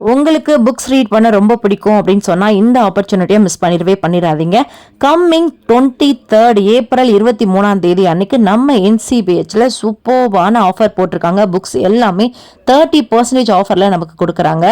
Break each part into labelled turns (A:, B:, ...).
A: உங்களுக்கு books read பண்ண ரொம்ப பிடிக்கும் அப்படின்னு சொன்னால் இந்த ஆப்பர்ச்சுனிட்டியை மிஸ் பண்ணிடவே பண்ணிடாதீங்க. கம்மிங் டுவெண்ட்டி தேர்ட் ஏப்ரல் இருபத்தி மூணாம் தேதி அன்னைக்கு நம்ம என்சிபிஹெச்சில் சூப்பர்வான ஆஃபர் போட்டிருக்காங்க. புக்ஸ் எல்லாமே தேர்ட்டி பர்சன்டேஜ் ஆஃபரில் நமக்கு கொடுக்குறாங்க.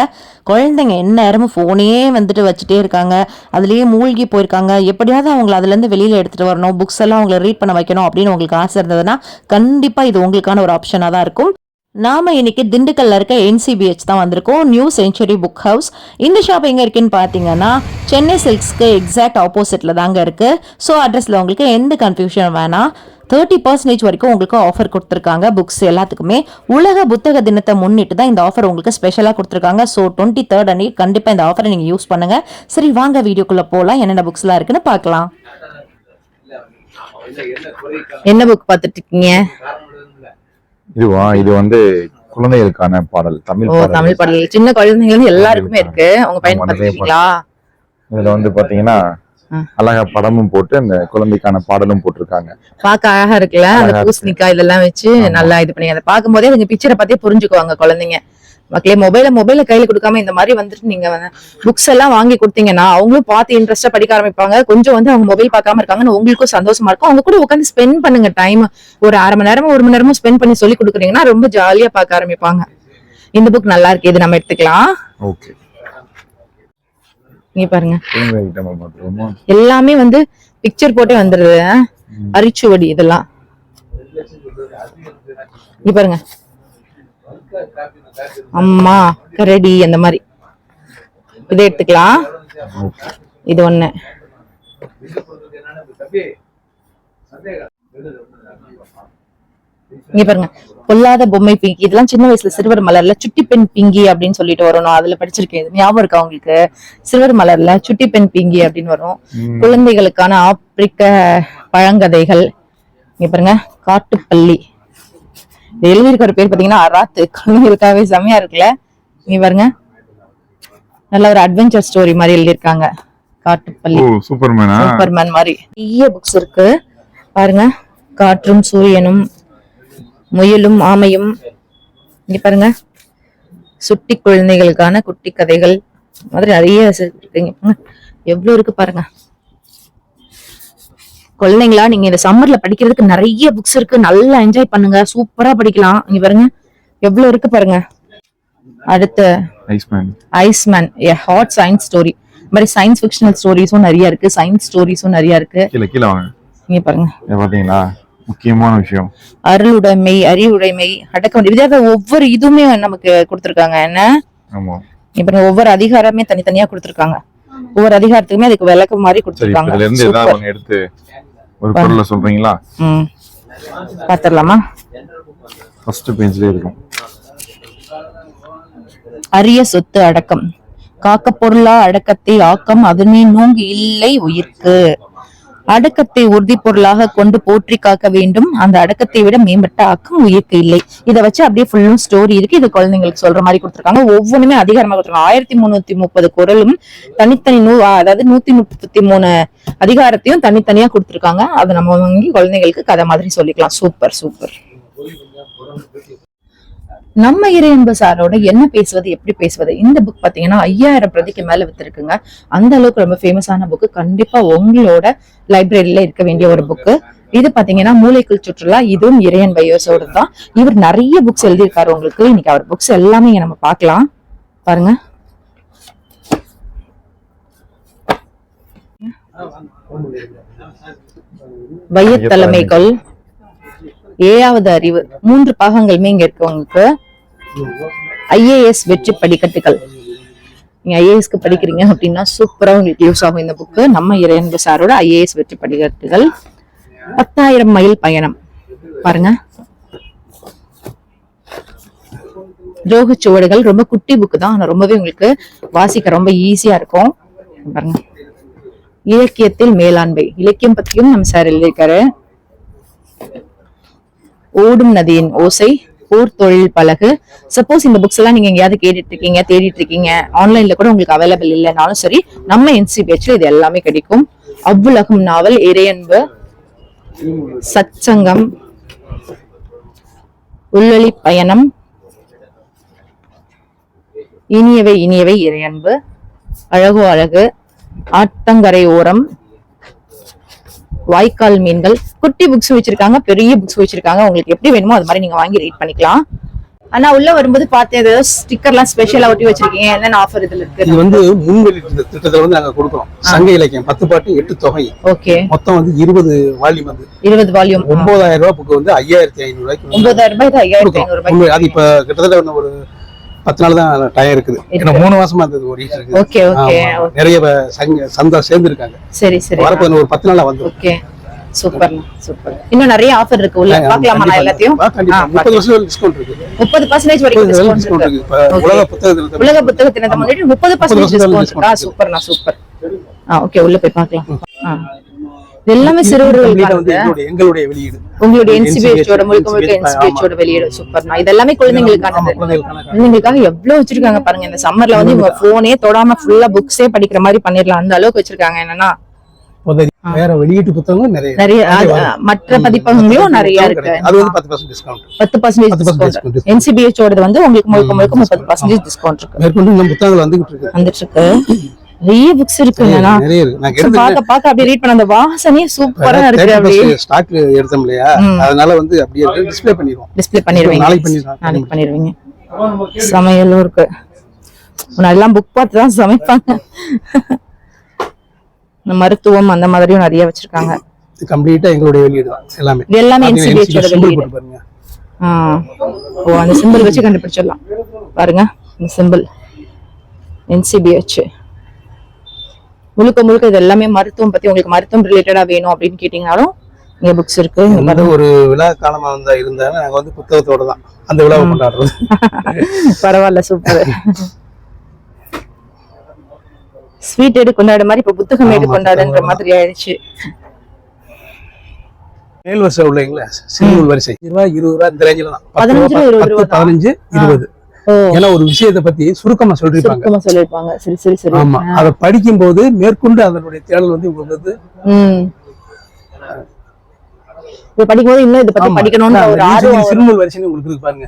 A: குழந்தைங்க எந்நேரமும் ஃபோனே வந்துட்டு வச்சுட்டே இருக்காங்க. அதுலேயே மூழ்கி போயிருக்காங்க. எப்படியாவது அவங்கள அதுலேருந்து வெளியில் எடுத்துகிட்டு வரணும். புக்ஸ் எல்லாம் அவங்கள ரீட் பண்ண வைக்கணும் அப்படின்னு உங்களுக்கு ஆசை இருந்ததுன்னா கண்டிப்பாக இது உங்களுக்கான ஒரு ஆப்ஷனாக தான் இருக்கும். நாம இன்னைக்கு திண்டுக்கல்ல இருக்க என்சிபிஹெச் தான் வந்திருக்கோம் நியூ செஞ்சுரி புக் ஹவுஸ் இந்த ஷாப் எங்க இருக்குன்னு பார்த்தீங்கன்னா சென்னை சில்க்ஸ்க்கு எக்ஸாக்ட் ஆப்போசிட்ல தாங்க இருக்கு ஸோ அட்ரஸ்ல உங்களுக்கு எந்த கன்ஃபியூஷன் வேணாம் தேர்ட்டி பர்சன்டேஜ் வரைக்கும் உங்களுக்கு ஆஃபர் கொடுத்துருக்காங்க புக்ஸ் எல்லாத்துக்குமே உலக புத்தக தினத்தை முன்னிட்டு தான் இந்த ஆஃபர் உங்களுக்கு ஸ்பெஷலாக கொடுத்துருக்காங்க ஸோ டுவெண்ட்டி தேர்ட் அன்னைக்கு கண்டிப்பாக இந்த ஆஃபரை நீங்கள் யூஸ் பண்ணுங்க சரி வாங்க வீடியோக்குள்ளே போகலாம் என்னென்ன புக்ஸ்லாம் இருக்குன்னு பார்க்கலாம்
B: என்ன புக் பார்த்துட்டு இருக்கீங்க
C: இதுவா? இது வந்து குழந்தைகளுக்கான பாடல் தமிழ்
B: தமிழ் பாடல். சின்ன குழந்தைங்க எல்லாருக்குமே இருக்கு. உங்க பையன்
C: இதுல வந்து பாத்தீங்கன்னா. அழகா படமும் போட்டு அந்த குழந்தைக்கான பாடலும் போட்டிருக்காங்க.
B: பார்க்க அழகா இருக்குல்ல? அந்த. பூசணிக்காய் இதெல்லாம் வச்சு. நல்லா இது பண்ணி அதை பார்க்கும்போதே அதுங்க பிக்சரை பார்த்தே புரிஞ்சுக்குவாங்க குழந்தைங்க. மக்களே மொபைல மொபைல கையில கொடுக்காம இந்த மாதிரி வந்துட்டு நீங்க புக்ஸ் எல்லாம் வாங்கி கொடுத்தீங்கன்னா அவங்களும் பார்த்து இன்ட்ரெஸ்டா படிக்க ஆரம்பிப்பாங்க. கொஞ்சம் வந்து அவங்க மொபைல் பார்க்காம இருக்காங்கன்னு உங்களுக்கும் சந்தோஷமா இருக்கும். அவங்க கூட உட்காந்து ஸ்பெண்ட் பண்ணுங்க டைம் ஒரு அரை மணி நேரமும் ஒரு மணி நேரமும் ஸ்பெண்ட் பண்ணி சொல்லி கொடுக்குறீங்கன்னா ரொம்ப ஜாலியா பார்க்க ஆரம்பிப்பாங்க. இந்த புக் நல்லா இருக்கு. இது நம்ம எடுத்துக்கலாம்.
C: ஓகே
B: இங்க பாருங்க. எல்லாமே வந்து பிக்சர் போட்டே வந்துருது. அரிச்சுவடி இதெல்லாம். இங்க பாருங்க. அம்மா கரடி அந்த மாதிரி. இதை எடுத்துக்கலாம். இது ஒண்ணு. இங்க பாருங்க. பொல்லாத பொம்மை பிங்கி. இதெல்லாம் சின்ன வயசுல சிறுவர் மலர்ல சுட்டி பெண் பிங்கி அப்படின்னு சொல்லிட்டு வரும் நான் அதுல படிச்சிருக்கேன். ஞாபகம் இருக்கா உங்களுக்கு? சிறுவர் மலர்ல சுட்டி பெண் பிங்கி அப்படின்னு வரும். குழந்தைகளுக்கான ஆப்பிரிக்க பழங்கதைகள். இங்க பாருங்க காட்டுப்பள்ளி. எழுதியிருக்கிற பேர் பாத்தீங்கன்னா அராத்து. குழந்தைகளுக்காகவே செம்மையா இருக்குல்ல? இங்க பாருங்க. நல்ல ஒரு அட்வென்ச்சர் ஸ்டோரி மாதிரி எழுதியிருக்காங்க. காட்டுப்பள்ளி.
C: சூப்பர்மேனா
B: சூப்பர்மேன் மாதிரி. நிறைய புக்ஸ் இருக்கு. பாருங்க காற்றும் சூரியனும் முயலும் ஆமையும். இங்க பாருங்க. சுட்டி குழந்தைகளுக்கான குட்டி கதைகள். மாதிரி நிறைய இருக்குங்க. எவ்வளவு இருக்கு பாருங்க. குழந்தைங்களா நீங்க இந்த சம்மர்ல படிக்கிறதுக்கு நிறைய புக்ஸ் இருக்கு. நல்லா என்ஜாய் பண்ணுங்க. சூப்பரா படிக்கலாம். இங்க பாருங்க. எவ்வளவு இருக்கு பாருங்க. அடுத்து
C: iceman
B: iceman a hot science story இந்த மாதிரி சயின்ஸ் ஃபிக்ஷனல் ஸ்டோரிஸும் நிறைய இருக்கு. சயின்ஸ் ஸ்டோரிஸும் நிறைய இருக்கு.
C: கீழே கீழே வாங்க.
B: இங்க பாருங்க.
C: பாத்தீங்களா முக்கியமான விஷயம்.
B: அருளுடைமை அறிவுடைமை அடக்கம் இதாக ஒவ்வொரு இதுவுமே நமக்கு கொடுத்துருக்காங்க. என்ன? இப்ப ஒவ்வொரு அதிகாரமே தனித்தனியா கொடுத்துருக்காங்க. ஒவ்வொரு அதிகாரத்துக்குமே அதுக்கு விளக்கம் மாதிரி கொடுத்துருக்காங்க.
C: இதுல இருந்து ஏதாவது ஒண்ணு எடுத்து ஒரு பொருளை சொல்றீங்களா?
B: ம். பாத்திரலாமா?
C: ஃபர்ஸ்ட் பேஜ்லயே இருக்கும்.
B: அரிய சொத்து அடக்கம். காக்க பொருளா அடக்கத்தை ஆக்கம் அதனே நோங்கு இல்லை உயிர்க்கு. அடக்கத்தை உறுதி பொருளாக கொண்டு போற்றி காக்க வேண்டும். அந்த அடக்கத்தை விட மேம்பட்ட ஆக்கம் உயிர்க்கு இல்லை. இதை வச்சு அப்படியே ஃபுல்லும் ஸ்டோரி இருக்கு. இது குழந்தைங்களுக்கு சொல்ற மாதிரி கொடுத்துருக்காங்க. ஒவ்வொன்றுமே அதிகாரமா கொடுத்துருக்காங்க. ஆயிரத்தி முன்னூத்தி முப்பது குரலும் தனித்தனி நூ அதாவது நூத்தி முப்பத்தி மூணு அதிகாரத்தையும் தனித்தனியா கொடுத்துருக்காங்க. அதை நம்ம வாங்கி குழந்தைங்களுக்கு கதை மாதிரி சொல்லிக்கலாம். Super super. நம்ம இறையன்பு சாரோட என்ன பேசுவது எப்படி பேசுவது? இந்த புக் பாத்தீங்கன்னா ஐயாயிரம் பிரதிக்கு மேல வித்திருக்குங்க. அந்த அளவுக்கு ரொம்ப ஃபேமஸான புக்கு கண்டிப்பா உங்களோட லைப்ரரியில இருக்க வேண்டிய ஒரு புக்கு இது பாத்தீங்கன்னா மூளைக்குள் சுற்றுலா இதுவும் இறையன் பையோஸோட தான். இவர் நிறைய புக்ஸ் எழுதியிருக்காரு உங்களுக்கு. இன்னைக்கு அவர் புக்ஸ் எல்லாமே நம்ம பார்க்கலாம். பாருங்க. வையத்தலைமைகள். ஏழாவது அறிவு. மூன்று பாகங்களுமே இங்க இருக்கு உங்களுக்கு. ஐஏஎஸ் வெற்றி படிக்கட்டுகள். நீங்கள் ஐஏஎஸ்க்கு படிக்கிறீங்க அப்படின்னா சூப்பராக உங்களுக்கு யூஸ் ஆகும் இந்த புக்கு நம்ம இறையன்பு சாரோட ஐஏஎஸ் வெற்றி படிக்கட்டுகள். பத்தாயிரம் மைல் பயணம். பாருங்க. ரோக சுவடுகள் ரொம்ப குட்டி புக்கு தான். ஆனா ரொம்பவே உங்களுக்கு வாசிக்க ரொம்ப ஈஸியா இருக்கும். பாருங்க. இலக்கியத்தில் மேலாண்மை. இலக்கியம் பற்றியும் நம்ம சார் எழுதியிருக்காரு. ஓடும் நதியின் ஓசை போர் தொழில் பழகு. சப்போஸ் இந்த புக்ஸ் எல்லாம் நீங்க எங்கேயாவது கேட்டுட்டு இருக்கீங்க தேடிட்டு இருக்கீங்க ஆன்லைன்ல கூட உங்களுக்கு அவைலபிள் இல்லைனாலும் சரி நம்ம என்சிபிஹெச்ல இது எல்லாமே கிடைக்கும். அவ்வுலகம் நாவல் இறையன்பு சச்சங்கம் உள்ளொளி பயணம் இனியவை இனியவை இறையன்பு அழகோ அழகு ஆத்தங்கரை ஓரம் வாய்க்கால் மீன்கள். குட்டி புக்ஸ் வச்சிருக்காங்க பெரிய புக்ஸ் வச்சிருக்காங்க. உங்களுக்கு எப்படி வேணுமோ அது மாதிரி நீங்க வாங்கி ரீட் பண்ணிக்கலாம். ஆனா உள்ள வரும்போது பார்த்தேன் ஏதோ ஸ்டிக்கர்லாம் ஸ்பெஷலா ஒட்டி வச்சிருக்கீங்க. என்னென்ன ஆஃபர் இதுல இருக்கு?
D: இது வந்து முன்வெளி திட்டத்துல வந்து நாங்க கொடுக்குறோம். சங்க இலக்கியம் பத்து பாட்டு எட்டு தொகை.
B: ஓகே.
D: மொத்தம் வந்து இருபது வால்யூம் வந்து.
B: இருபது வால்யூம்
D: ஒன்பதாயிரம் ரூபாய் புக்கு வந்து ஐயாயிரத்தி ஐநூறு ரூபாய்க்கு
B: ஒன்பதாயிரம் ரூபாய் ஐயாயிரத்தி ஐநூறு.
D: உண்மை, அது
B: ரூபாய்
D: இப்ப கிட்டத்தட்ட ஒரு பத்து நாள் தான் டைம் இருக்குது. ஏன்னா மூணு மாசமா இருந்தது ஓடிட்டு இருக்கு
B: ஓகே ஓகே
D: ஆமா. நிறைய சந்தா சேர்ந்து இருக்காங்க
B: சரி சரி.
D: வரப்போ ஒரு பத்து நாளா வந்து
B: ஓகே சூப்பர் சூப்பர் இன்னும் நிறைய ஆஃபர் இருக்கு உள்ள. பார்க்கலாமா எல்லாத்தையும்?
D: முப்பது வருஷம் டிஸ்கவுண்ட் இருக்கு.
B: முப்பது பர்சன்டேஜ் வரைக்கும் டிஸ்கவுண்ட் இருக்கு.
D: உலக புத்தக
B: உலக புத்தக தினத்தை முன்னிட்டு முப்பது பர்சன்டேஜ் டிஸ்கவுண்ட் இருக்கு. சூப்பர்ண்ணா சூப்பர் ஆ ஓகே உள்ள போய் பார்க்கலாம். ஆ. எல்லாமே சிறுவர்களுக்கானது
D: எங்களுடைய வெளியீடு.
B: உங்களுடைய என்சிபிஹெச்சோட முழுக்க முழுக்க. என்சிபிஹெச்சோட வெளியீடு சூப்பர்ண்ணா இது எல்லாமே குழந்தைங்களுக்கானது குழந்தைங்களுக்காக எவ்வளவு வச்சிருக்காங்க பாருங்க இந்த சம்மர்ல வந்து இவங்க போனே தொடாம ஃபுல்லா புக்ஸே படிக்கிற மாதிரி பண்ணிடலாம். அந்த அளவுக்கு வச்சிருக்காங்க. என்னன்னா
D: வேற வெளியீட்டு புத்தகங்களும் நிறைய.
B: நிறைய மற்ற பதிப்பகங்களும் நிறைய இருக்கு.
D: அது வந்து பத்து பர்சன்ட் டிஸ்கவுண்ட்
B: பத்து பர்சன்டேஜ்
D: 10%
B: டிஸ்கவுண்ட்
D: discount.
B: என்சிபிஹெச் ஓடது வந்து உங்களுக்கு முழுக்க முழுக்க முப்பது பர்சன்டேஜ் டிஸ்கவுண்ட் இருக்கு.
D: மேற்கொண்டு இன்னும் புத்தகங்கள் வந்துகிட்டு இருக்கு.
B: வந்துட்டு இருக்கு. நிறைய புக்ஸ்
D: இருக்கு
B: பாக்க பாக்க அப்படியே ரீட் பண்ண அந்த வாசனையே சூப்பரா இருக்கு அப்படியே.
D: ஸ்டாக் எடுத்தோம் இல்லையா. அதனால வந்து அப்படியே டிஸ்ப்ளே பண்ணிடுவோம்.
B: டிஸ்ப்ளே பண்ணிடுவீங்க.
D: நாளைக்கு பண்ணிடலாம்.
B: நாளைக்கு பண்ணிடுவீங்க. சமையலும் இருக்கு. முன்னாடிலாம் புக் பார்த்து தான் சமைப்பாங்க. இந்த மருத்துவம் அந்த மாதிரியும் நிறைய வச்சிருக்காங்க.
D: கம்ப்ளீட்டா எங்களுடைய வெளியீடு எல்லாமே.
B: எல்லாமே
D: symbol
B: வெளியீடு.
D: பாருங்க.
B: ஓ அந்த சிம்பிள் வச்சு கண்டுபிடிச்சிடலாம். பாருங்க இந்த சிம்பிள் என்சிபிஹெச் முழுக்க முழுக்க இது எல்லாமே மருத்துவம் பத்தி உங்களுக்கு மருத்துவம் ரிலேட்டடா வேணும் அப்படின்னு கேட்டீங்கனாலும் இங்க புக்ஸ் இருக்கு.
D: எந்த ஒரு விழா காலமா வந்தா இருந்தாலும் நாங்க வந்து புத்தகத்தோட தான் அந்த விழாவை கொண்டாடுறது.
B: பரவாயில்ல சூப்பர் ஸ்வீட் எடு கொண்டாட மாதிரி இப்ப புத்தகம் எடு கொண்டாடுன்ற மாதிரி ஆயிடுச்சு.
D: மேல் வரிசை உள்ளீங்களா சிறுநூல் வரிசை. இருபது ரூபா இருபது ரூபா இந்த ரேஞ்சில தான்.
B: பதினஞ்சு
D: ரூபா,
B: இருபது.
D: ஏன்னா ஒரு விஷயத்தை பத்தி சுருக்கமா சொல்லிருப்பாங்க
B: சுருக்கமா சொல்லிருப்பாங்க சரி சரி சரி.
D: ஆமா. அதை படிக்கும் போது மேற்கொண்டு அதனுடைய தேடல் வந்து உங்களுக்கு வந்து
B: இது படிக்கும்போது இன்னும் இதை பத்தி. படிக்கணும்னு ஒரு ஆர்வம் வரும்.
D: சிறுநூல் வரிசைன்னு உங்களுக்கு இருக்கு பாருங்க.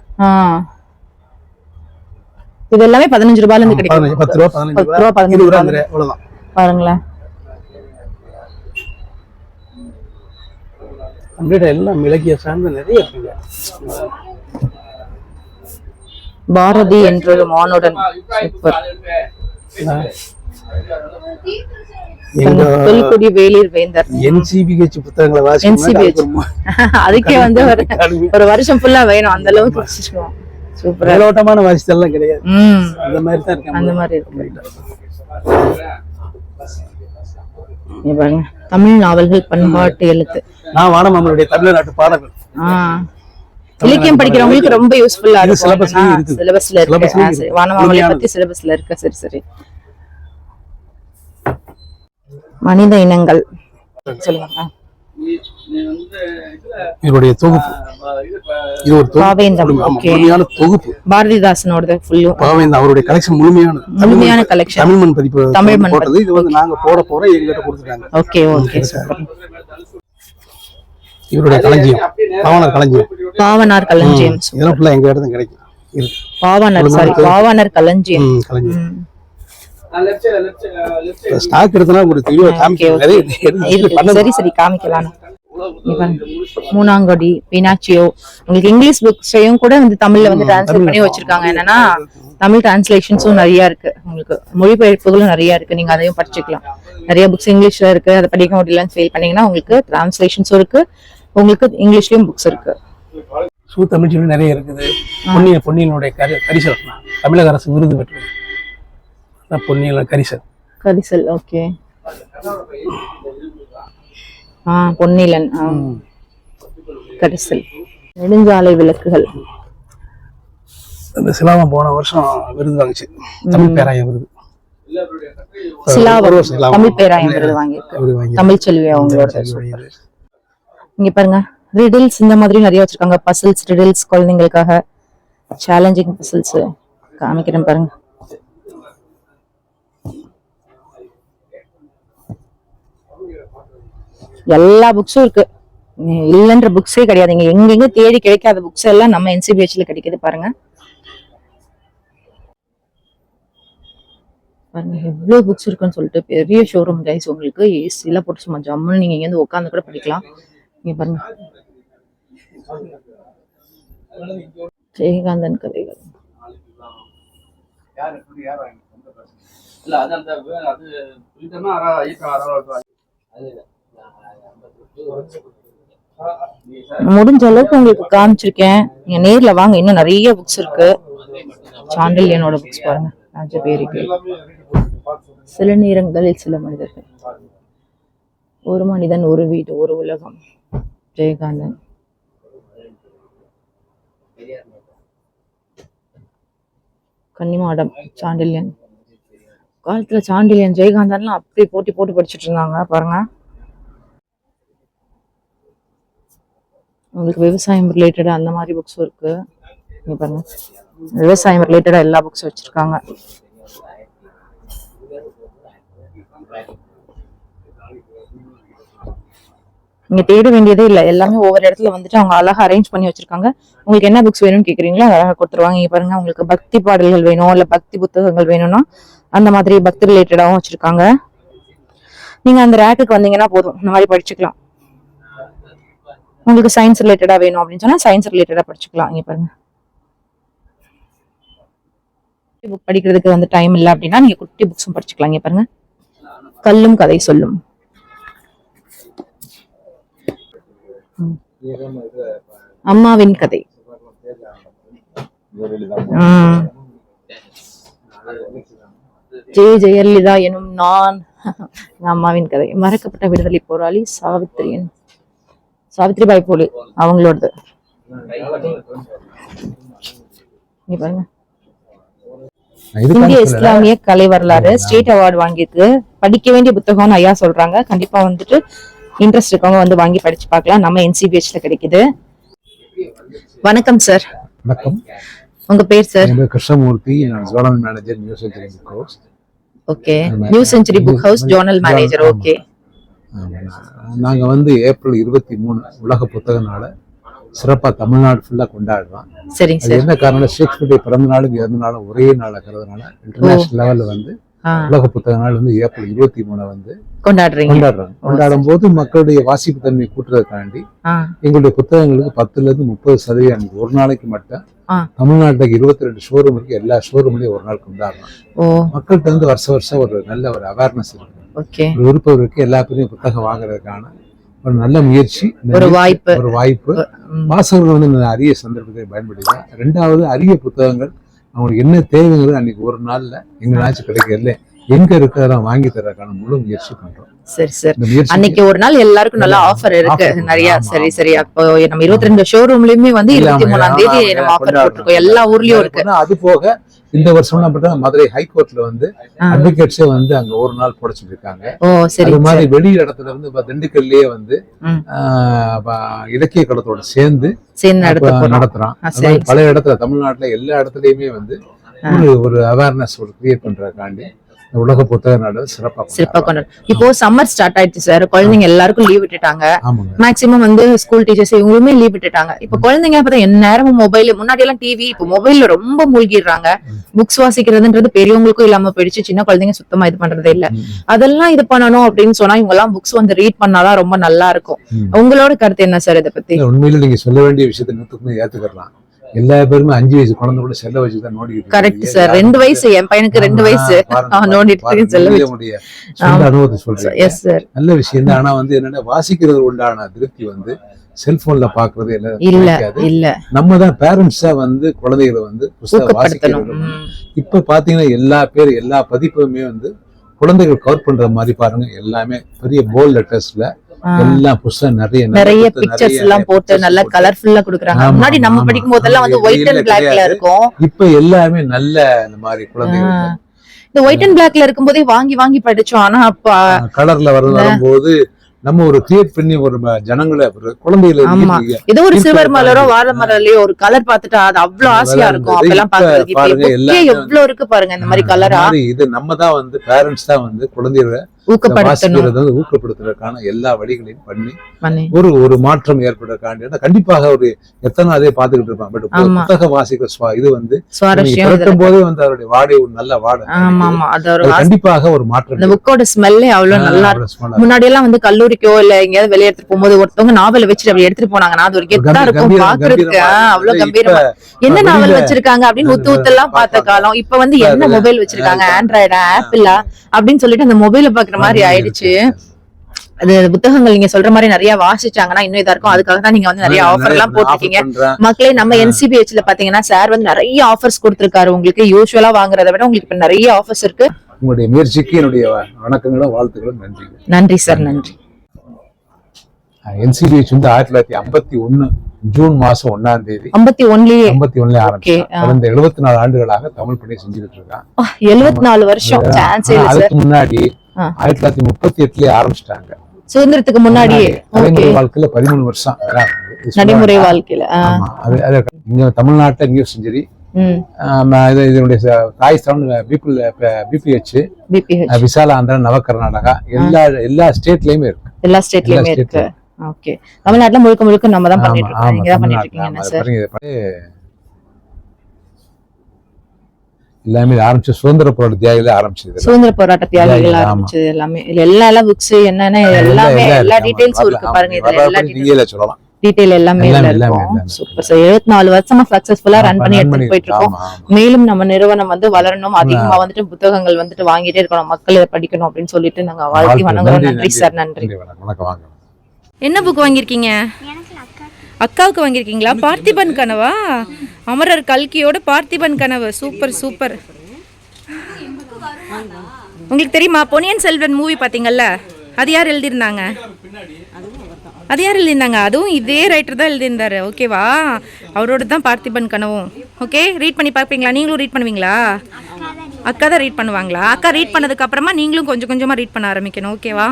B: இது எல்லாமே பதினஞ்சு ரூபாய்ல இருந்து கிடைக்கும்
D: பத்து ரூபா பதினஞ்சு ரூபா
B: பதினஞ்சு
D: ரூபா அவ்வளவுதான்.
B: பாருங்களேன்.
D: கம்ப்ளீட்டா எல்லாம் இலக்கிய சார்ந்து நிறைய இருக்குங்க.
B: பாரதி என்றொரு மானுடன் சூப்பர் தொல்குடி வேளிர் வேந்தர்.
D: என்சிபிஹெச் புத்தகங்களை. வாசிக்கும்
B: அதுக்கே வந்து ஒரு. ஒரு வருஷம் ஃபுல்லா வேணும். அந்த அளவுக்கு வச்சிருக்கோம் சூப்பரா
D: மேலோட்டமான வாசித்தெல்லாம் கிடையாது.
B: ம்.
D: அந்த மாதிரி தான் இருக்கு
B: அந்த மாதிரி இருக்கு. தமிழ் நாவல்கள் பண்பாட்டு எழுத்து.
D: நான் வானமாமனுடைய தமிழ்நாட்டு பாடல்கள்.
B: இலக்கியம் படிக்கிறவங்களுக்கு ரொம்ப யூஸ்ஃபுல்லா இருக்கும். சிலபஸ்ல இருக்கு. சரி. வானமாமலை. பத்தி சிலபஸ்ல இருக்கு. சரி சரி. மனித இனங்கள். சொல்லுங்க.
D: இவருடைய தொகுப்பு. இது ஒரு முழுமையான தொகுப்பு.
B: பாரதிதாசனோடது ஃபுல்லும்
D: பாவேந்தம் அவருடைய கலெக்ஷன் முழுமையானது
B: முழுமையான collection.
D: தமிழ் மண் பதிப்பு
B: தமிழ் மண்
D: போட்டது. இது வந்து நாங்க போட போற எங்கிட்ட கொடுத்துட்டாங்க.
B: ஓகே ஓகே சூப்பர்
D: இவருடைய களஞ்சியம். பாவனர் களஞ்சியம்.
B: பாவனார் களஞ்சியம்.
D: இதெல்லாம் ஃபுல்லா எங்க இடத்துல கிடைக்கும்.
B: பாவாணர் சாரி பாவாணர் களஞ்சியம்.
D: களஞ்சியம். ஸ்டாக் எடுத்தனா ஒரு தெளிவா காமிக்க.
B: சரி சரி காமிக்கலாம். மூணாங்கொடி பினாச்சியோ உங்களுக்கு இங்கிலீஷ் புக்ஸையும் கூட வந்து தமிழ்ல வந்து டிரான்ஸ்லேட் பண்ணி வச்சிருக்காங்க. என்னன்னா தமிழ் டிரான்ஸ்லேஷன்ஸும் நிறைய இருக்கு. உங்களுக்கு மொழிபெயர்ப்புகளும் நிறைய இருக்கு. நீங்க அதையும் படிச்சுக்கலாம். நிறைய புக்ஸ் இங்கிலீஷ்ல இருக்கு. அதை படிக்க முடியலன்னு ஃபீல் பண்ணீங்கன்னா உங்களுக்கு டிரான்ஸ்லேஷன்ஸும் இருக்கு. உங்களுக்கு இங்கிலீஷ்லயும் புக்ஸ் இருக்கு.
D: சூ தமிழ் சொல்லி நிறைய இருக்குது. பொன்னிய பொன்னியினுடைய கரி கரிசல். தமிழக அரசு விருது பெற்றது. பொன்னியில கரிசல்.
B: கரிசல் ஓகே ஆ பொன்னிலன். கரிசல். நெடுஞ்சாலை விளக்குகள்.
D: அந்த சிலாமம் போன வருஷம் விருது வாங்குச்சு. தமிழ் பேராய விருது.
B: சிலாவம்.
D: சிலாவம்.
B: தமிழ் பேராயம் விருது வாங்கியிருக்கு.
D: வாங்கி
B: தமிழ் செல்வி அவங்களோட
D: வாங்கி-
B: இங்க பாருங்க. ரிடில்ஸ் இந்த மாதிரி நிறைய வச்சிருக்காங்க. பசில்ஸ் ரிடில்ஸ் குழந்தைங்களுக்காக. சேலஞ்சிங் பசில்ஸ் காமிக்கிறேன் பாருங்க. எல்லா புக்ஸும் இருக்கு. இல்லைன்ற புக்ஸே கிடையாது. இங்க எங்கெங்க தேடி கிடைக்காத புக்ஸ் எல்லாம் நம்ம என்சிபிஹெச்ல கிடைக்குது பாருங்க. பாருங்க எவ்வளவு புக்ஸ் இருக்குன்னு சொல்லிட்டு பெரிய ஷோரூம் கைஸ் உங்களுக்கு ஏசில போட்டு சும்மா ஜம்முன்னு நீங்க இங்க இருந்து உட்காந்து கூட படிக்கலாம். இங்க பாருங்க ஜெயகாந்தன் கதைகள் முடிஞ்ச அளவுக்கு உங்களுக்கு காமிச்சிருக்கேன். நீங்க நேர்ல வாங்க இன்னும் நிறைய புக்ஸ் இருக்கு. சாண்டில்யனோட புக்ஸ் பாருங்க ராஜபேரிக்கு சில நேரங்களில் சில மனிதர்கள். ஒரு மனிதன் ஒரு வீடு ஒரு உலகம். ஜெயகாந்தன் கன்னிமாடம் சாண்டில்யன். காலத்துல சாண்டில்யன் ஜெயகாந்தன்லாம் அப்படி போட்டி போட்டு படிச்சுட்டு இருந்தாங்க பாருங்க. உங்களுக்கு விவசாயம் ரிலேட்டடாக அந்த மாதிரி புக்ஸும் இருக்கு. இங்க பாருங்க. விவசாயம் ரிலேட்டடா எல்லா புக்ஸும் வச்சிருக்காங்க. நீங்க தேட வேண்டியதே இல்ல. எல்லாமே ஒவ்வொரு இடத்துல வந்துட்டு அவங்க அழகா அரேஞ்ச் பண்ணி வச்சிருக்காங்க. உங்களுக்கு என்ன புக்ஸ் வேணும்னு கேக்குறீங்களோ அதை அழகா கொடுத்துருவாங்க. இங்க பாருங்க உங்களுக்கு பக்தி பாடல்கள் வேணும் இல்ல பக்தி புத்தகங்கள் வேணும்னா அந்த மாதிரி பக்தி ரிலேட்டடாவும் வச்சிருக்காங்க. நீங்க அந்த ரேக்குக்கு வந்தீங்கன்னா போதும். இந்த மாதிரி படிச்சுக்கலாம். உங்களுக்கு சயின்ஸ் ரிலேட்டடா வேணும் அப்படின்னு சொன்னா சயின்ஸ் ரிலேட்டடா படிச்சுக்கலாம். இங்க பாருங்க. புக் படிக்கிறதுக்கு வந்து டைம் இல்லை அப்படின்னா நீங்க குட்டி புக்ஸும் படிச்சுக்கலாம். இங்க பாருங்க. கல்லும் கதை சொல்லும். அம்மாவின் கதை. ஜெய ஜெயலலிதா எனும் நான் அம்மாவின் கதை. மறக்கப்பட்ட விடுதலை போராளி சாவித்திரியன் சாவித்ரிபாய் போலி அவங்களோடது. பாருங்க. இந்திய இஸ்லாமிய கலை வரலாறு ஸ்டேட் அவார்டு வாங்கியிருக்கு. படிக்க வேண்டிய புத்தகம்னு ஐயா சொல்றாங்க. கண்டிப்பா வந்துட்டு இன்ட்ரெஸ்ட் இருக்கவங்க வந்து வாங்கி படிச்சு பார்க்கலாம். நம்ம என்சிபிஹெச்ல கிடைக்குது. வணக்கம் சார்
E: வணக்கம்.
B: உங்க பேர் சார்
E: என் பேர் கிருஷ்ணமூர்த்தி. நான் zonal manager news center book house
B: okay new century book house zonal manager okay
E: நாங்கள் வந்து ஏப்ரல் இருபத்தி மூணு உலக புத்தக நாளை சிறப்பாக தமிழ்நாடு ஃபுல்லாக கொண்டாடுறோம்.
B: சரிங்க சார்
E: என்ன காரணம் ஷேக்ஸ்பியருடைய பிறந்த நாளும் இறந்த நாளும் ஒரே நாளாகிறதுனால இன்டர்நேஷனல் லெவலில் வந்து உலக புத்தக நாள் வந்து ஏப்ரல் இருபத்தி மூணை வந்து
B: கொண்டாடுறீங்க.
E: கொண்டாடுறாங்க. கொண்டாடும் போது மக்களுடைய வாசிப்பு தன்மையை கூட்டுறதுக்காண்டி எங்களுடைய புத்தகங்களுக்கு பத்துல இருந்து முப்பது சதவீதம் ஒரு நாளைக்கு மட்டும். தமிழ்நாட்டுக்கு இருபத்தி ரெண்டு ஷோரூம் இருக்கு. எல்லா ஷோரூம்லயும் ஒரு நாள் கொண்டாடுறோம் மக்கள்கிட்ட வந்து வருஷம் வருஷம் ஒரு நல்ல ஒரு அவேர்னஸ் இருக்கு. விருப்பம் இருக்கு. எல்லா பேரையும் புத்தகம் வாங்குறதுக்கான ஒரு நல்ல முயற்சி
B: ஒரு வாய்ப்பு.
E: ஒரு வாய்ப்பு. வாசகர்கள் வந்து அரிய சந்தர்ப்பத்தை பயன்படுத்திக்கலாம். ரெண்டாவது அரிய புத்தகங்கள் அவங்களுக்கு என்ன தேவைங்கிறது அன்னைக்கு ஒரு நாளில் எங்களாச்சும் கிடைக்கல எங்க இருக்கிறதெல்லாம் வாங்கி தரக்கான முழு முயற்சி பண்றோம்.
B: சரி சார். அன்னைக்கு ஒரு நாள் எல்லாருக்கும் நல்ல ஆஃபர் இருக்கு. நிறைய சரி. சரி. அப்போ நம்ம இருபத்தி ரெண்டு ஷோரூம்லயுமே வந்து இருபத்தி மூணாம் தேதி நம்ம ஆஃபர். போட்டிருக்கோம். எல்லா ஊர்லயும் இருக்கு.
E: அது போக இந்த வருஷம் பண்றாங்க மதுரை ஹைகோர்ட்ல வந்து. அட்வொகேட்ஸே வந்து அங்க ஒரு நாள் போட சொல்லியிருக்காங்க
B: ஓ சரி
E: அது மாதிரி வெளி இடத்துல வந்து இப்ப திண்டுக்கல்லையே வந்து இலக்கிய களத்தோட சேர்ந்து நடத்துறான் பல இடத்துல தமிழ்நாட்டுல எல்லா இடத்துலயுமே வந்து ஒரு அவேர்னஸ் ஒரு கிரியேட் பண்றதுக்காண்டி உலக புத்தக நாடு சிறப்பா
B: சிறப்பா
E: கொண்டாடுறோம்.
B: கொண்டாடு இப்போ சம்மர் ஸ்டார்ட் ஆயிடுச்சு சார் குழந்தைங்க எல்லாருக்கும் லீவ் விட்டுட்டாங்க. மேக்சிமம் வந்து ஸ்கூல் டீச்சர்ஸ் இவங்களுமே லீவ் விட்டுட்டாங்க. இப்போ குழந்தைங்க பார்த்தா என் நேரமும் மொபைல் முன்னாடி எல்லாம் டிவி இப்போ மொபைல்ல ரொம்ப மூழ்கிடுறாங்க. புக்ஸ் வாசிக்கிறதுன்றது பெரியவங்களுக்கும் இல்லாம போயிடுச்சு. சின்ன குழந்தைங்க சுத்தமா இது பண்றதே இல்ல. அதெல்லாம் இது பண்ணணும் அப்படின்னு சொன்னா இவங்க எல்லாம் புக்ஸ் வந்து ரீட் பண்ணாதான் ரொம்ப நல்லா இருக்கும். உங்களோட கருத்து என்ன சார் இதை பத்தி?
E: உண்மையில நீங்க சொல்ல வேண்டிய விஷயத்தை நூத்துக்குமே ஏத்துக்கலாம் எல்லா பேருமே அஞ்சு வயசு குழந்தை கூட செல்ல வச்சு தான் நோண்டிட்டு
B: கரெக்ட். சார் ரெண்டு வயசு என் பையனுக்கு ரெண்டு வயசு. நோண்டிட்டு செல்ல
E: சொந்த அனுபவத்தை சொல்றேன்
B: எஸ் சார்
E: நல்ல விஷயம் தான் ஆனா வந்து என்னன்னா வாசிக்கிறது உண்டான திருப்தி வந்து செல்போன்ல பாக்குறது
B: இல்ல. இல்ல
E: நம்ம தான் பேரண்ட்ஸா வந்து குழந்தைகளை வந்து புஸ்தகம்
B: ஊக்கப்படுத்தணும்.
E: வாசிக்கிறது
B: ம்.
E: இப்ப பாத்தீங்கன்னா எல்லா பேர் எல்லா பதிப்புமே வந்து குழந்தைகள் கவர் பண்ற மாதிரி பாருங்க எல்லாமே பெரிய போல்ட் லெட்டர்ஸ்ல எல்லாம் புஸ்தகம் நிறைய
B: நிறைய பிக்சர்ஸ் எல்லாம் போட்டு நல்லா. கலர்ஃபுல்லா கொடுக்குறாங்க முன்னாடி நம்ம. படிக்கும் போதெல்லாம் வந்து ஒயிட் அண்ட் பிளாக்ல. இருக்கும்
E: இப்ப எல்லாமே நல்ல இந்த மாதிரி குழந்தைகள்.
B: இந்த ஒயிட் அண்ட் பிளாக்ல இருக்கும்போதே வாங்கி வாங்கி படிச்சோம் ஆனா அப்ப
E: கலர்ல வர வரும்போது நம்ம ஒரு கிரியேட் பண்ணி ஒரு ஜனங்களை ஒரு குழந்தைகளை
B: ஏதோ ஒரு சில்வர் மலரோ. வாழை மலர்லயோ ஒரு கலர் பார்த்துட்டா அது அவ்வளவு ஆசையா இருக்கும் அப்பெல்லாம் பாக்குறதுக்கு எவ்வளவு இருக்கு பாருங்க இந்த மாதிரி கலரா
E: இது நம்ம தான் வந்து பேரண்ட்ஸ் தான் வந்து குழந்தைகளை
B: ஊக்கப்படுத்தணும்.
E: ஊக்கப்படுத்துறதுக்கான எல்லா வழிகளையும் பண்ணி ஒரு ஒரு மாற்றம் ஏற்படுறதுக்காண்டி கண்டிப்பாக ஒரு எத்தனை அதே பார்த்துக்கிட்டு இருப்பான் பட். புத்தக வாசிக்கிற இது வந்து. திரட்டும் போது வந்து அவருடைய வாடை ஒரு நல்ல வாடை கண்டிப்பாக ஒரு மாற்றம்
B: இந்த புக்கோட ஸ்மெல்லே அவ்வளவு நல்லா இருக்கும். முன்னாடி எல்லாம் வந்து கல்லூரிக்கோ இல்ல எங்கேயாவது வெளியே எடுத்துட்டு போகும்போது ஒருத்தவங்க நாவல் வச்சுட்டு அப்படி எடுத்துட்டு போனாங்கன்னா அது ஒரு கெத்தா இருக்கும் பாக்குறதுக்கு அவ்வளவு. கம்பீரமா என்ன நாவல் வச்சிருக்காங்க அப்படின்னு உத்து உத்தெல்லாம் பார்த்த
E: பார்ப்பாங்க.
B: காலம். இப்ப வந்து என்ன மொபைல் வச்சிருக்காங்க? ஆண்ட்ராய்டா ஆப்பிளா அப்படின்னு சொல்லிட்டு அந்த மொபைல பாக்குற மாதிரி ஆயிடுச்சு. அது புத்தகங்கள் நீங்க சொல்ற மாதிரி நிறைய வாசிச்சாங்கன்னா இன்னும் இதா இருக்கும். அதுக்காக தான் நீங்க வந்து நிறைய ஆஃபர் எல்லாம் போட்டிருக்கீங்க. மக்களே நம்ம என்சிபிஹெச்ல பாத்தீங்கன்னா சார் வந்து நிறைய ஆஃபர்ஸ் கொடுத்திருக்காரு உங்களுக்கு. யூஸ்வலா வாங்குறத விட உங்களுக்கு இப்ப நிறைய ஆஃபர்ஸ் இருக்கு.
E: உங்களுடைய முயற்சிக்கு என்னுடைய வணக்கங்களும் வாழ்த்துக்களும் நன்றி
B: நன்றி சார் நன்றி.
E: என்சிபிஹெச் வந்து ஆயிரத்தி தொள்ளாயிரத்தி ஐம்பத்தி ஒண்ணு ஜூன் மாசம் ஒண்ணாம் தேதி.
B: ஐம்பத்தி ஒன்லயே.
E: ஐம்பத்தி ஒண்ணுல ஆரம்பிச்சு. எழுபத்தி நாலு ஆண்டுகளாக தமிழ் பணி செஞ்சுக்கிட்டு இருக்கான்
B: எழுபத்தி நாலு வருஷம்.
E: அதுக்கு முன்னாடி. ஆயிரத்தி தொள்ளாயிரத்தி முப்பத்தி எட்டுலயே ஆரம்பிச்சிட்டாங்க.
B: சுதந்திரத்துக்கு முன்னாடியே
E: நடைமுறை வாழ்க்கையில பதிமூணு வருஷம்
B: நடைமுறை. வாழ்க்கையில
E: இங்க தமிழ்நாட்டுல இங்கேயும் செஞ்சுரி இதனுடைய தாய் பீப்புள் பிபிஹெச்
B: பிபிஹெச்
E: விசால ஆந்திரா நவ கர்நாடகா எல்லா எல்லா ஸ்டேட்லயுமே இருக்கு.
B: எல்லா ஸ்டேட்லயுமே இருக்கு. ஓகே. தமிழ்நாட்டுல முழுக்க முழுக்க நம்ம தான் பண்ணிட்டு இருக்கோம்
E: ஆமா,
B: நீங்க தான் பண்ணிட்டு
E: தமிழ்நாட்டுல, ஆமா,
B: இருக்கீங்க
E: அது
B: சார்
E: பாருங்க, இது பாருங்க. எல்லாமே ஆரம்பிச்சு சுதந்திர போராட்ட தியாகில ஆரம்பிச்சது.
B: சுதந்திர போராட்ட தியாகிகள். ஆரம்பிச்சது எல்லாமே. இதுல எல்லா எல்லா புக்ஸ் என்னென்ன எல்லாமே எல்லா டீடைல்ஸும் இருக்கு பாருங்க இதுல எல்லா
E: டீடைல சொல்லலாம்.
B: டீடைல் எல்லாமே. சூப்பர் சார் எழுபத்தி நாலு வருஷமா சக்சஸ்ஃபுல்லா ரன் பண்ணி எடுத்துட்டு போயிட்டு இருக்கோம். மேலும் நம்ம நிறுவனம் வந்து வளரணும். அதிகமா வந்துட்டு புத்தகங்கள் வந்துட்டு வாங்கிட்டே இருக்கணும். மக்கள் இதை படிக்கணும் அப்படின்னு சொல்லிட்டு நாங்க வாழ்த்தி
E: வாழ்த்து,
B: வணங்குறோம்.
E: நன்றி.
B: சார். நன்றி.
F: என்ன புக் வாங்கியிருக்கீங்க? அக்காவுக்கு வாங்கியிருக்கீங்களா? பார்த்திபன் கனவா? அமரர் கல்கியோட பார்த்திபன் கனவு. Super super. உங்களுக்கு தெரியுமா? பொன்னியின் செல்வன் மூவி பார்த்தீங்கல்ல? அது யார் எழுதியிருந்தாங்க? அது யார் எழுதியிருந்தாங்க? அதுவும் இதே ரைட்டர் தான் எழுதியிருந்தாரு. ஓகேவா அவரோட தான் பார்த்திபன் கனவும். ஓகே ரீட் பண்ணி பார்ப்பீங்களா? நீங்களும் ரீட் பண்ணுவீங்களா? அக்கா தான் ரீட் பண்ணுவாங்களா? அக்கா ரீட் பண்ணதுக்கு அப்புறமா நீங்களும் கொஞ்சம் கொஞ்சமாக ரீட் பண்ண ஆரம்பிக்கணும். ஓகேவா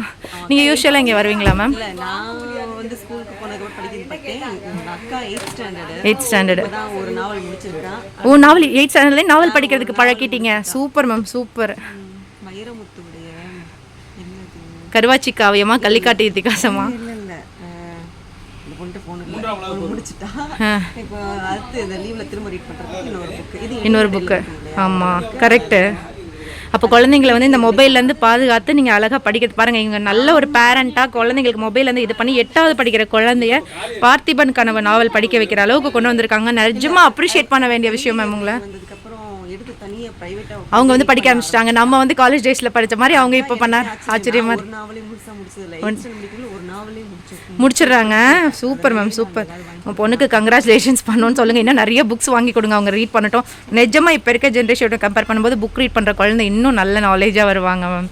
F: நீங்கள் யூஸ்வலாக இங்கே வருவீங்களா மேம்
G: இல்ல நான் வந்து ஸ்கூலுக்கு போனதுக்கு படிக்கிறது பார்த்தேன் எங்க அக்கா எயிட் ஸ்டாண்டர்டு
F: எயிட் ஸ்டாண்டர்டு
G: தான் ஒரு நாவல் முடிச்சிருக்கான்
F: ஓ நாவல் எயிட் ஸ்டாண்டர்ட்லேயே நாவல் படிக்கிறதுக்கு பழக்கிட்டீங்க சூப்பர் மேம் சூப்பர். கருவாச்சி காவியமா கள்ளிக்காட்டு இதிகாசமா
G: இல்ல. இல்ல அஹ், இந்த பொண்ணு. போன முடிச்சிட்டா இப்போ அடுத்து இந்த லீவ்ல திரும்ப ரீட் பண்றதுக்கு இன்னொரு புக் இது
F: இன்னொரு புக்கு ஆமாம் கரெக்டு அப்போ குழந்தைங்களை வந்து இந்த மொபைல்லேருந்து பாதுகாத்து நீங்கள் அழகாக படிக்கிறது பாருங்கள் இவங்க நல்ல ஒரு பேரண்ட்டாக குழந்தைங்களுக்கு மொபைல்லேருந்து இது பண்ணி எட்டாவது படிக்கிற குழந்தைய பார்த்திபன் கனவு நாவல் படிக்க வைக்கிற அளவுக்கு கொண்டு வந்திருக்காங்க. நிஜமாக அப்ரிஷியேட் பண்ண வேண்டிய விஷயம் மேம் உங்களை. அவங்க வந்து படிக்க ஆரம்பிச்சிட்டாங்க. நம்ம வந்து காலேஜ் டேஸில் படித்த மாதிரி அவங்க இப்போ பண்ணார். ஆச்சரியமா முடிச்சிடுறாங்க. Super ma'am super. உங்கள் பொண்ணுக்கு கங்க்ராச்சுலேஷன்ஸ் பண்ணணும்னு சொல்லுங்கள் இன்னும் நிறைய புக்ஸ் வாங்கி கொடுங்க. அவங்க ரீட் பண்ணட்டும். நிஜமாக இப்போ இருக்க ஜென்ரேஷனோட கம்பேர் பண்ணும்போது புக் ரீட் பண்ணுற குழந்தை இன்னும் நல்ல நாலேஜாக வருவாங்க ma'am.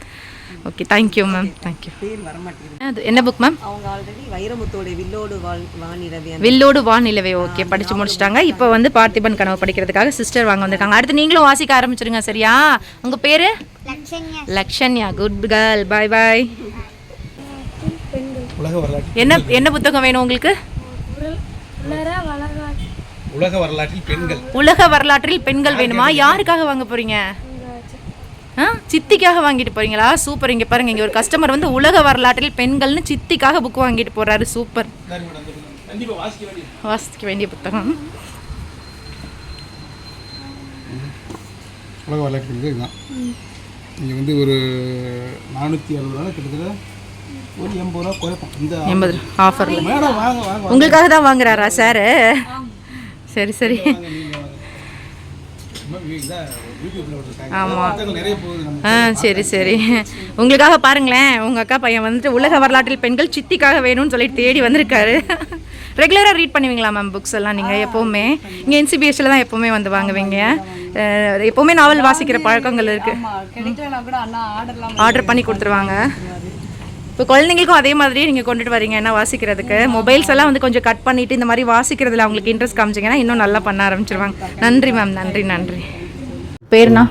F: Okay thank you ma'am thank you
G: பேர் வர மாட்டேங்குது
F: அது என்ன புக் மேம்
G: அவங்க ஆல்ரெடி வைரமுத்தோட வில்லோடு அந்த
F: வில்லோடு வானிலவே. ஓகே படித்து முடிச்சிட்டாங்க. இப்போ வந்து பார்த்திபன் கனவு படிக்கிறதுக்காக சிஸ்டர் வாங்க வந்திருக்காங்க. அடுத்து நீங்களும் வாசிக்க ஆரம்பிச்சிருங்க சரியா? உங்கள் பேர்? Lakshanya. Good girl bye bye
D: உலக வரலாற்று
F: என்ன என்ன புத்தகம் வேணும் உங்களுக்கு?
D: உலக வரலாற்றில் பெண்கள்.
F: உலக வரலாற்றில் பெண்கள் வேணுமா? யாருக்காக வாங்க போறீங்க? சித்திக்காக வாங்கிட்டு போறீங்களா? சூப்பர். இங்க பாருங்க இங்க ஒரு கஸ்டமர் வந்து உலக வரலாற்றில் பெண்கள்னு சித்திக்காக புக் வாங்கிட்டு போறாரு. சூப்பர்.
D: வாசிக்க
F: வேண்டிய புத்தகம்.
H: உலக வரலாற்று இதுதான். இங்கே வந்து ஒரு நானூற்றி அறுபது ரூபா கிட்டத்தட்ட ஒரு எண்பது ரூபா குறைப்போம் இந்த
F: எண்பது ஆஃபர்ல
H: மேடம் வாங்க வாங்க
F: உங்களுக்காக தான் வாங்குறாரா சார் சரி. சரி
H: யூடியூப்ல இருக்காங்க
F: ஆமா.
H: புத்தகங்கள் நிறைய போகுது நம்ம
F: ஆ சரி சரி. உங்களுக்காக பாருங்களேன் உங்க அக்கா பையன் வந்துட்டு உலக வரலாற்றில் பெண்கள் சித்திக்காக வேணும்னு சொல்லிட்டு தேடி வந்திருக்காரு. ரெகுலராக ரீட் பண்ணுவீங்களா மேம் புக்ஸ் எல்லாம் நீங்கள் எப்போவுமே? இங்கே என்சிபிஎஸ்சில் தான் எப்போவுமே வந்து வாங்குவீங்க. எப்போவுமே நாவல் வாசிக்கிற பழக்கங்கள் இருக்கு. ஆர்டர் பண்ணி கொடுத்துருவாங்க. இப்போ குழந்தைங்களுக்கும் அதே மாதிரி நீங்கள் கொண்டுட்டு வரீங்க என்ன வாசிக்கிறதுக்கு? மொபைல்ஸ் எல்லாம் வந்து கொஞ்சம் கட் பண்ணிட்டு இந்த மாதிரி வாசிக்கிறதுல அவங்களுக்கு இன்ட்ரெஸ்ட் காமிச்சிங்கன்னா இன்னும் நல்லா பண்ண ஆரம்பிச்சிருவாங்க. நன்றி மேம் நன்றி நன்றி.
B: பேர்னா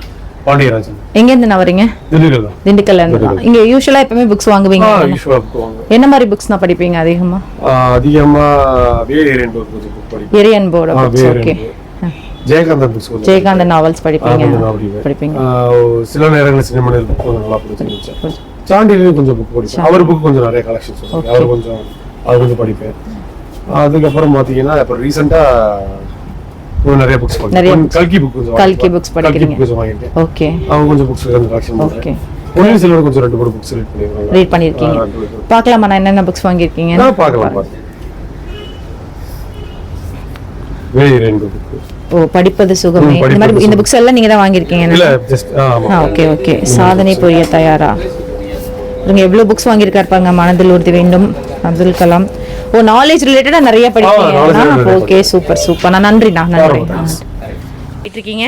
I: பாண்டியராஜன்.
B: எங்க இருந்து வரீங்க?
I: திண்டுக்கல் தான்
B: திண்டுக்கல்ல. இருந்து. இங்க யூஸ்வலா எப்பவுமே புக்ஸ் வாங்குவீங்க என்ன மாதிரி புக்ஸ் நான் படிப்பீங்க அதிகமா?
I: அதிகமாக வேரியன்
B: board okay
I: Jayakanthan books
B: Jayakanthan novels படிப்பீங்க. படிப்பீங்க.
I: சில நேரங்களில் சினிமா நல்லா பிடிச்சிருந்துச்சு சாண்டிலையும் கொஞ்சம் புக் படிப்பேன். அவர் புக் கொஞ்சம் நிறைய கலெக்ஷன்ஸ். அவர் கொஞ்சம் அவர் கொஞ்சம் படிப்பேன். அதுக்கப்புறம் பாத்தீங்கன்னா இப்போ ரீசெண்டா நிறைய புக்ஸ் படிப்பேன். கல்கி புக் கொஞ்சம்
B: கல்கி
I: கல்கி
B: படிக்கிறீங்க.
I: கொஞ்சம் வாங்கிட்டேன்
B: ஓகே
I: அவங்க கொஞ்சம் புக்ஸ் கொஞ்சம் கலெக்ஷன்
B: ஓகே
I: பொன்னியின் செல்வன் கொஞ்சம் ரெண்டு மூணு புக்ஸ் ரீட் பண்ணிருக்காங்க.
B: ரீட் பண்ணியிருக்கீங்க பார்க்கலாமா? நான் என்னென்ன புக்ஸ் வாங்கியிருக்கீங்க?
I: நான் பார்க்கலாம் வேலி ரெண்டு புக்
B: ஓ படிப்பது சுகமே. இந்த மாதிரி இந்த. புக்ஸ் எல்லாம் நீங்க தான் வாங்கியிருக்கீங்க
I: இல்ல ஜஸ்ட்
B: ஓகே ஓகே சாதனை புரிய தயாரா? இவங்க எவ்வளவு புக்ஸ் வாங்கியிருக்காரு பாருங்க மனதில் உறுதி வேண்டும் அப்துல் கலாம். ஓ நாலேஜ் ரிலேட்டடா நிறைய
I: related
B: ஓகே சூப்பர் சூப்பர் நான் நன்றிண்ணா நன்றி.
J: இருக்கீங்க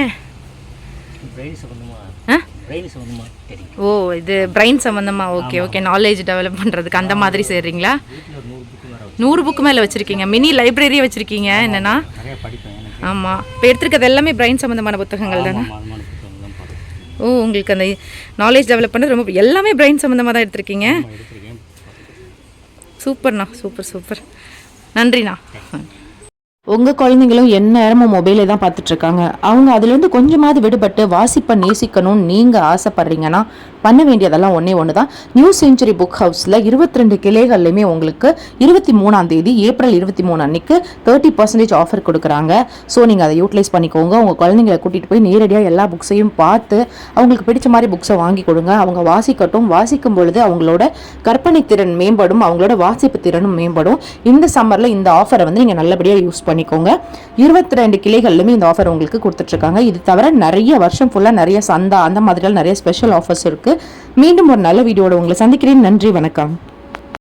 J: ஆ? ஓ இது பிரெயின் சம்மந்தமா ஓகே ஓகே நாலேஜ் டெவலப் பண்ணுறதுக்கு அந்த மாதிரி செய்கிறீங்களா நூறு புக்கு மேலே வச்சுருக்கீங்க. மினி லைப்ரரியே வச்சுருக்கீங்க. என்னென்னா? ஆமாம் இப்போ எடுத்திருக்கிறது எல்லாமே பிரெயின் சம்மந்தமான புத்தகங்கள் தானே? ஓ உங்களுக்கு அந்த நாலேஜ் டெவலப் பண்ணது ரொம்ப எல்லாமே பிரெயின் சம்மந்தமாக தான் எடுத்திருக்கீங்க சூப்பர்ண்ணா சூப்பர் சூப்பர். நன்றிண்ணா.
B: உங்க குழந்தைங்களும் எந்நேரமும் மொபைலே தான் பார்த்துட்டு இருக்காங்க. அவங்க அதுலேருந்து கொஞ்சமாவது விடுபட்டு வாசிப்பை நேசிக்கணும்னு நீங்க ஆசைப்படுறீங்கன்னா பண்ண வேண்டியதெல்லாம் ஒன்றே ஒன்று தான் நியூ செஞ்சுரி புக் ஹவுஸில் இருபத்தி ரெண்டு கிளைகள்லையுமே உங்களுக்கு இருபத்தி மூணாம் தேதி ஏப்ரல் இருபத்தி மூணு அன்னைக்கு தேர்ட்டி பர்சன்டேஜ் ஆஃபர் கொடுக்குறாங்க. ஸோ நீங்கள் அதை யூட்டிலைஸ் பண்ணிக்கோங்க. உங்கள் குழந்தைங்களை கூட்டிகிட்டு போய் நேரடியாக எல்லா புக்ஸையும் பார்த்து அவங்களுக்கு பிடிச்ச மாதிரி புக்ஸை வாங்கி கொடுங்க. அவங்க வாசிக்கட்டும். வாசிக்கும் பொழுது அவங்களோட கற்பனை திறன் மேம்படும். அவங்களோட வாசிப்பு திறனும் மேம்படும். இந்த சம்மரில் இந்த ஆஃபரை வந்து நீங்கள் நல்லபடியாக யூஸ் பண்ணிக்கோங்க. இருபத்தி ரெண்டு கிளைகள்லையுமே இந்த ஆஃபர் உங்களுக்கு கொடுத்துட்ருக்காங்க இது தவிர நிறைய வருஷம் ஃபுல்லாக நிறைய சந்தா அந்த மாதிரிலாம் நிறைய ஸ்பெஷல் ஆஃபர்ஸ் இருக்குது மீண்டும் ஒரு நல்ல வீடியோட உங்களை சந்திக்கிறேன். நன்றி வணக்கம்.